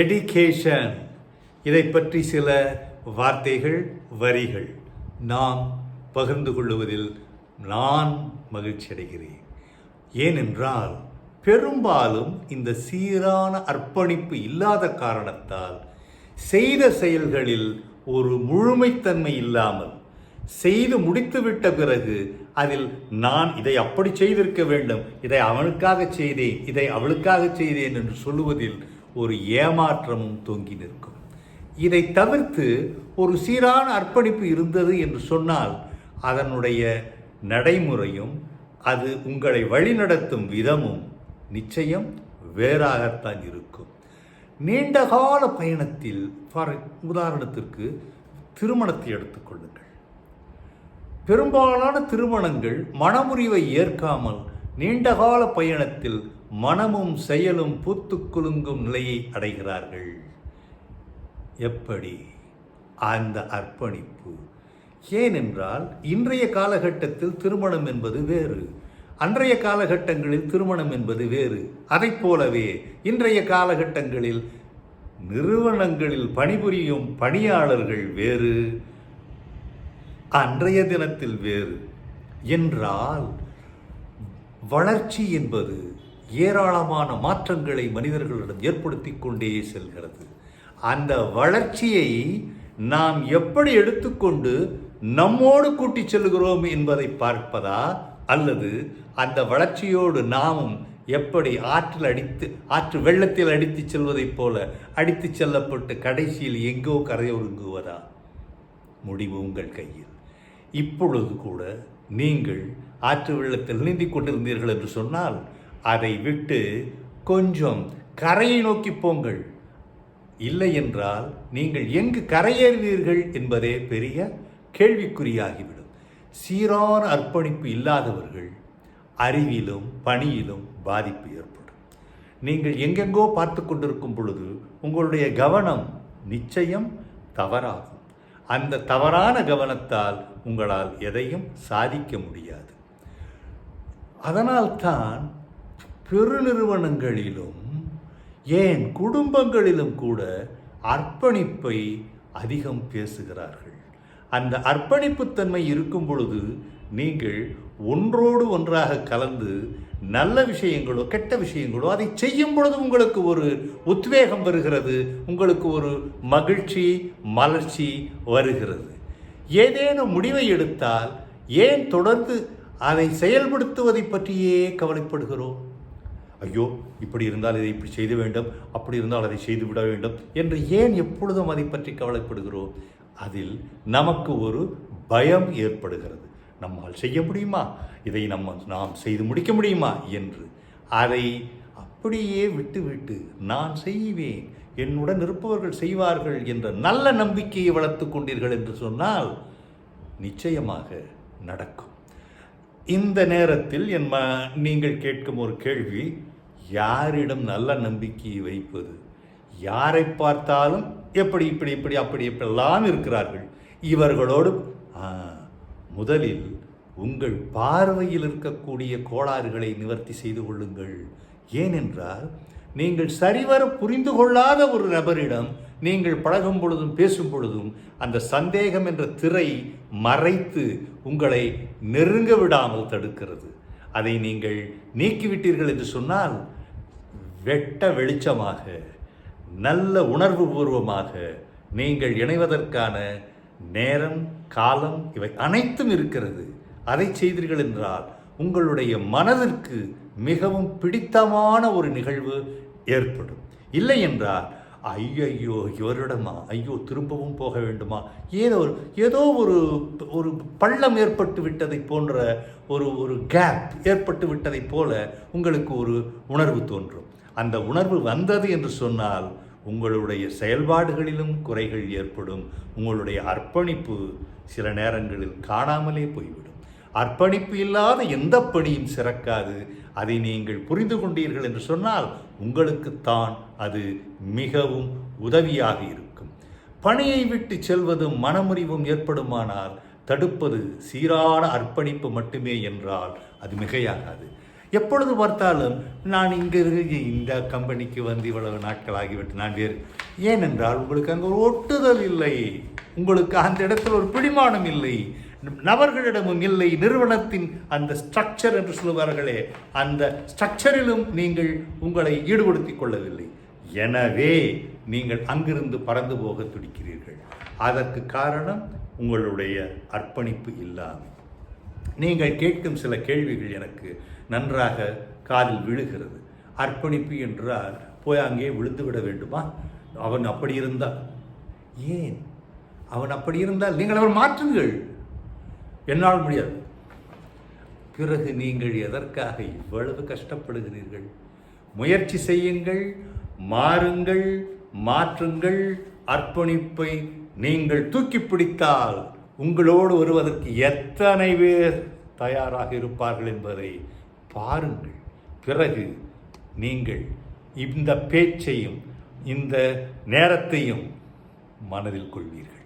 Dedication இதை பற்றி சில வார்த்தைகள் வரிகள். நாம் பகிர்ந்து கொள்ளுவதில் நான் மகிழ்ச்சி அடைகிறேன் ஏனென்றால் பெரும்பாலும் இந்த சீரான அர்ப்பணிப்பு இல்லாத காரணத்தால் செய்த செயல்களில் ஒரு முழுமைத்தன்மை இல்லாமல் செய்து முடித்துவிட்ட பிறகு அதில் நான் இதை அப்படி செய்திருக்க வேண்டும் இதை அவனுக்காக செய்தேன் இதை அவளுக்காக செய்தேன் என்று சொல்லுவதில் ஒரு ஏமாற்றமும் தொங்கி நிற்கும். இதை தவிர்த்து ஒரு சீரான அர்ப்பணிப்பு இருந்தது என்று சொன்னால் அதனுடைய நடைமுறையும் அது உங்களை வழிநடத்தும் விதமும் நிச்சயம் வேறாகத்தான் இருக்கும். நீண்டகால பயணத்தில் ஃபார் உதாரணத்திற்கு திருமணத்தை எடுத்துக்கொள்ளுங்கள் பெரும்பாலான திருமணங்கள் மனமுறிவை ஏற்காமல் நீண்டகால பயணத்தில் மனமும் செயலும் பூத்து குலுங்கும் நிலையை அடைகிறார்கள். எப்படி? அந்த அர்ப்பணிப்பு. ஏனென்றால் இன்றைய காலகட்டத்தில் திருமணம் என்பது வேறு. அன்றைய காலகட்டங்களில் திருமணம் என்பது வேறு. அதைப் போலவே இன்றைய காலகட்டங்களில் நிறுவனங்களில் பணிபுரியும் பணியாளர்கள் வேறு. அன்றைய தினத்தில் வேறு. என்றால் வளர்ச்சி என்பது ஏராளமான மாற்றங்களை மனிதர்களிடம் ஏற்படுத்தி கொண்டே செல்கிறது. அந்த வளர்ச்சியை நாம் எப்படி எடுத்துக்கொண்டு நம்மோடு கூட்டிச் செல்கிறோம் என்பதை பார்ப்பதா அல்லது அந்த வளர்ச்சியோடு நாமும் எப்படி ஆற்றில் அடித்து ஆற்று வெள்ளத்தில் அடித்துச் செல்வதைப் போல அடித்துச் செல்லப்பட்டு கடைசியில் எங்கோ கரையொருங்குவதா? முடிவு உங்கள் கையில். இப்பொழுது கூட நீங்கள் ஆற்று வெள்ளத்தில் நீந்திக் கொண்டிருந்தீர்கள் என்று சொன்னால் அதை விட்டு கொஞ்சம் கரையை நோக்கி போங்கள். இல்லை என்றால் நீங்கள் எங்கு கரையேறுவீர்கள் என்பதே பெரிய கேள்விக்குறியாகிவிடும். சீரான அர்ப்பணிப்பு இல்லாதவர்கள் அறிவிலும் பணியிலும் பாதிப்பு ஏற்படும். நீங்கள் எங்கெங்கோ பார்த்து கொண்டிருக்கும் பொழுது உங்களுடைய கவனம் நிச்சயம் தவறாகும். அந்த தவறான கவனத்தால் உங்களால் எதையும் சாதிக்க முடியாது. அதனால்தான் பெருநிறுவனங்களிலும் ஏன் குடும்பங்களிலும் கூட அர்ப்பணிப்பை அதிகம் பேசுகிறார்கள். அந்த அர்ப்பணிப்புத்தன்மை இருக்கும் பொழுது நீங்கள் ஒன்றோடு ஒன்றாக கலந்து நல்ல விஷயங்களோ கெட்ட விஷயங்களோ அதை செய்யும் பொழுது உங்களுக்கு ஒரு உத்வேகம் வருகிறது உங்களுக்கு ஒரு மகிழ்ச்சி மலர்ச்சி வருகிறது. ஏதேனும் முடிவை எடுத்தால் ஏன் தொடர்ந்து அதை செயல்படுத்துவதை பற்றியே கவலைப்படுகிறோம்? ஐயோ இப்படி இருந்தால் இதை இப்படி செய்து வேண்டும் அப்படி இருந்தால் அதை செய்து விட வேண்டும் என்று ஏன் எப்பொழுதும் அதை பற்றி கவலைப்படுகிறோம்? அதில் நமக்கு ஒரு பயம் ஏற்படுகிறது. நம்மால் செய்ய முடியுமா? இதை நம்ம நாம் செய்து முடிக்க முடியுமா என்று. அதை அப்படியே விட்டுவிட்டு நான் செய்வேன் என்னுடன் இருப்பவர்கள் செய்வார்கள் என்ற நல்ல நம்பிக்கையை வளர்த்து கொண்டீர்கள் என்று சொன்னால் நிச்சயமாக நடக்கும். இந்த நேரத்தில் என் ம நீங்கள் கேட்கும் ஒரு கேள்வி யாரிடம் நல்ல நம்பிக்கையை வைப்பது? யாரை பார்த்தாலும் எப்படி இப்படி இப்படி அப்படி இப்படிலாம் இருக்கிறார்கள். இவர்களோடு முதலில் உங்கள் பார்வையில் இருக்கக்கூடிய கோளாறுகளை நிவர்த்தி செய்து கொள்ளுங்கள். ஏனென்றால் நீங்கள் சரிவர புரிந்து கொள்ளாத ஒரு நபரிடம் நீங்கள் பழகும் பொழுதும் பேசும் பொழுதும் அந்த சந்தேகம் என்ற திரை மறைத்து உங்களை நெருங்க விடாமல் தடுக்கிறது. அதை நீங்கள் நீக்கிவிட்டீர்கள் என்று சொன்னால் வெட்ட வெளிச்சமாக நல்ல உணர்வு பூர்வமாக நீங்கள் இணைவதற்கான நேரம் காலம் இவை அனைத்தும் இருக்கிறது. அதை செய்தீர்கள் என்றால் உங்களுடைய மனதிற்கு மிகவும் பிடித்தமான ஒரு நிகழ்வு ஏற்படும். இல்லை என்றால் ஐயையோ இவரிடமா? ஐயோ திரும்பவும் போக வேண்டுமா? ஏதோ ஒரு ஏதோ ஒரு ஒரு பள்ளம் ஏற்பட்டு விட்டதைப் போன்ற ஒரு ஒரு கேப் ஏற்பட்டு விட்டதைப் போல உங்களுக்கு ஒரு உணர்வு தோன்றும். அந்த உணர்வு வந்தது என்று சொன்னால் உங்களுடைய செயல்பாடுகளிலும் குறைகள் ஏற்படும். உங்களுடைய அர்ப்பணிப்பு சில நேரங்களில் காணாமலே போய்விடும். அர்ப்பணிப்பு இல்லாத எந்த பணியும் சிறக்காது. அதை நீங்கள் புரிந்து கொண்டீர்கள் என்று சொன்னால் உங்களுக்குத்தான் அது மிகவும் உதவியாக இருக்கும். பணியை விட்டு செல்வதும் மனமுறிவும் ஏற்படுமானால் தடுப்பது சீரான அர்ப்பணிப்பு மட்டுமே என்றால் அது மிகையாகாது. எப்பொழுது பார்த்தாலும் நான் இங்கே இந்த கம்பெனிக்கு வந்து இவ்வளவு நாட்கள் ஆகிவிட்டு நான் வேறு. ஏனென்றால் உங்களுக்கு அங்கே ஒரு ஒட்டுதல் இல்லை. உங்களுக்கு அந்த இடத்துல ஒரு பிடிமானம் இல்லை. நபர்களிடமும் இல்லை நிறுவனத்தின் அந்த ஸ்ட்ரக்சர் என்று சொல்லுவார்களே அந்த ஸ்ட்ரக்சரிலும் நீங்கள் உங்களை ஈடுபடுத்திக் கொள்ளவில்லை. எனவே நீங்கள் அங்கிருந்து பறந்து போக துடிக்கிறீர்கள். அதற்கு காரணம் உங்களுடைய அர்ப்பணிப்பு இல்லாமல் நீங்கள் கேட்கும் சில கேள்விகள் எனக்கு நன்றாக காதில் விழுகிறது. அர்ப்பணிப்பு என்றால் போய் அங்கே விழுந்து விட வேண்டுமா? அவன் அப்படி இருந்தால். ஏன்? அவன் அப்படி இருந்தால் நீங்கள் அவர் மாற்றுங்கள். என்னால் முடியாது. பிறகு நீங்கள் எதற்காக இவ்வளவு கஷ்டப்படுகிறீர்கள்? முயற்சி செய்யுங்கள் மாறுங்கள் மாற்றுங்கள் அர்ப்பணிப்பை நீங்கள் தூக்கி பிடித்தால் உங்களோடு வருவதற்கு எத்தனை பேர் தயாராக இருப்பார்கள் என்பதை பாருங்கள். பிறகு நீங்கள் இந்த பேச்சையும் இந்த நேரத்தையும் மனதில் கொள்வீர்கள்.